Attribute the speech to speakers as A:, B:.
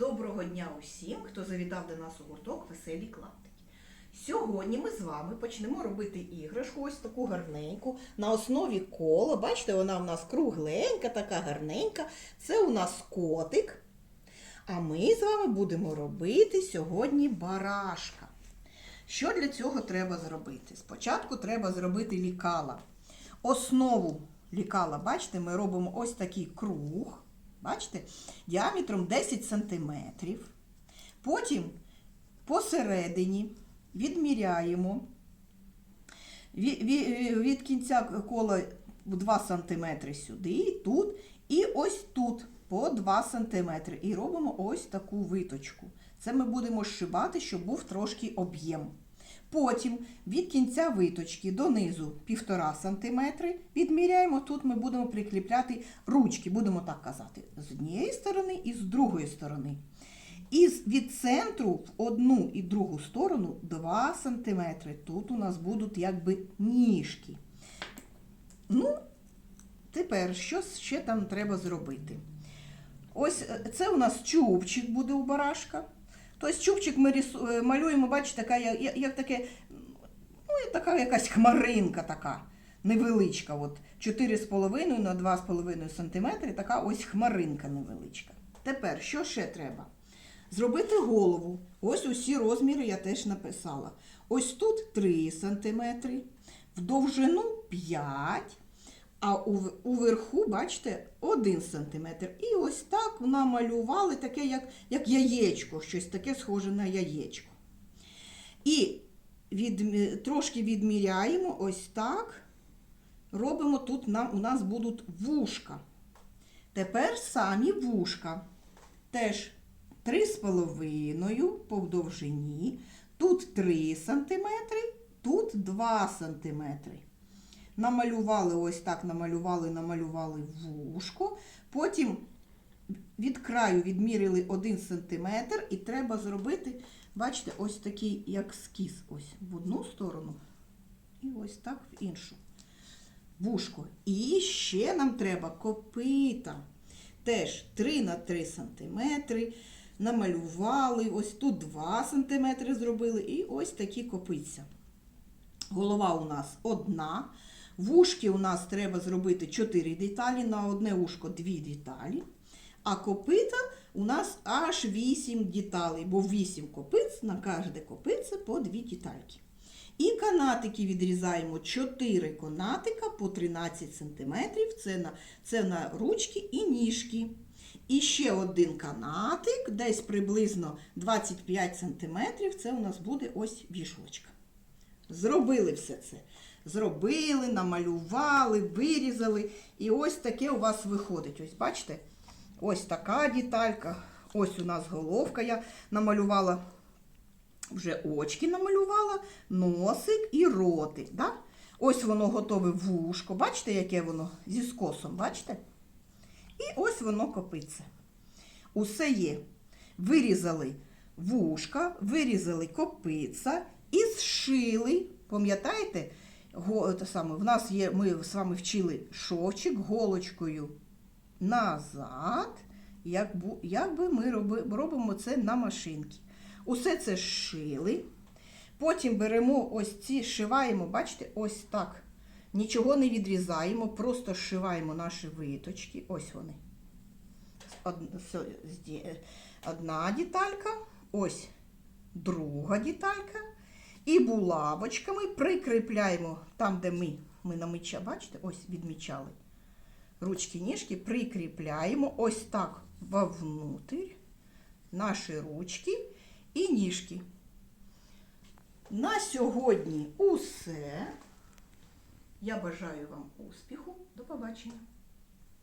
A: Доброго дня усім, хто завітав до нас у гурток Веселі клаптики. Сьогодні ми з вами почнемо робити іграшку, ось таку гарненьку, на основі кола. Бачите, вона у нас кругленька, така гарненька. Це у нас котик. А ми з вами будемо робити сьогодні барашка. Що для цього треба зробити? Спочатку треба зробити лікала. Основу лікала, бачите, ми робимо ось такий круг, бачите, діаметром 10 см. Потім посередині відміряємо від, кінця кола 2 см сюди, тут, і ось тут по 2 см. І робимо ось таку виточку. Це ми будемо зшибати, щоб був трошки об'єм. Потім від кінця виточки донизу 1,5 см відміряємо. Тут ми будемо прикріпляти ручки, будемо так казати, з однієї сторони і з другої сторони. І від центру в одну і другу сторону 2 см. Тут у нас будуть якби ніжки. Ну, тепер що ще там треба зробити? Ось е, це у нас чубчик буде у барашка. Тобто чубчик ми рису- е, малюємо, бачите, така, як, як- таке, ну, така якась хмаринка така невеличка. От 4,5 на 2,5 см, така ось хмаринка невеличка. Тепер, що ще треба? Зробити голову. Ось усі розміри я теж написала. Ось тут 3 см, в довжину 5 а уверху, бачите, 1 см. І ось так намалювали таке, як, як яєчко, щось таке схоже на яєчко. І від, трошки відміряємо ось так. Робимо тут нам, у нас будуть вушка. Тепер самі вушка. Теж 3,5 по довжині. Тут 3 см, тут 2 см. Намалювали ось так, намалювали, намалювали вушко. Потім від краю відміряли 1 см і треба зробити, бачите, ось такий як скіз. Ось в одну сторону і ось так в іншу. Вушко. І ще нам треба копита. Теж 3 на 3 см. Намалювали, ось тут 2 см зробили, і ось такі копиця. Голова у нас одна. Вушки у нас треба зробити 4 деталі, на одне ушко 2 деталі. А копита у нас аж 8 деталей, бо 8 копиць на кожне копице по 2 детальки. І канатики відрізаємо 4 канатика по 13 см. Це на, це на ручки і ніжки. І ще один канатик, десь приблизно 25 см. Це у нас буде ось вішалочка. Зробили все це. Зробили, намалювали, вирізали. І ось таке у вас виходить. Ось бачите? Ось така деталька. Ось у нас головка я намалювала. Вже очки намалювала, носик і ротик. Да? Ось воно готове вушко. Бачите, яке воно зі скосом, бачите? І ось воно копиться. Усе є. Вирізали вушка, вирізали копиця і зшили. Пам'ятаєте? Го, те саме, в нас є, ми з вами вчили шовчик голочкою назад. Як, як би ми роби, робимо це на машинці. Усе це зшили. Потім беремо ось ці, шиваємо, бачите, ось так. Нічого не відрізаємо, просто зшиваємо наші виточки. Ось вони. Одна деталька, ось друга деталька. І булавочками прикріпляємо там, де ми, ми наміча, бачите, ось відмічали. Ручки ніжки прикріпляємо ось так вовнутрь наші ручки і ніжки. На сьогодні усе. Я бажаю вам успіху. До побачення.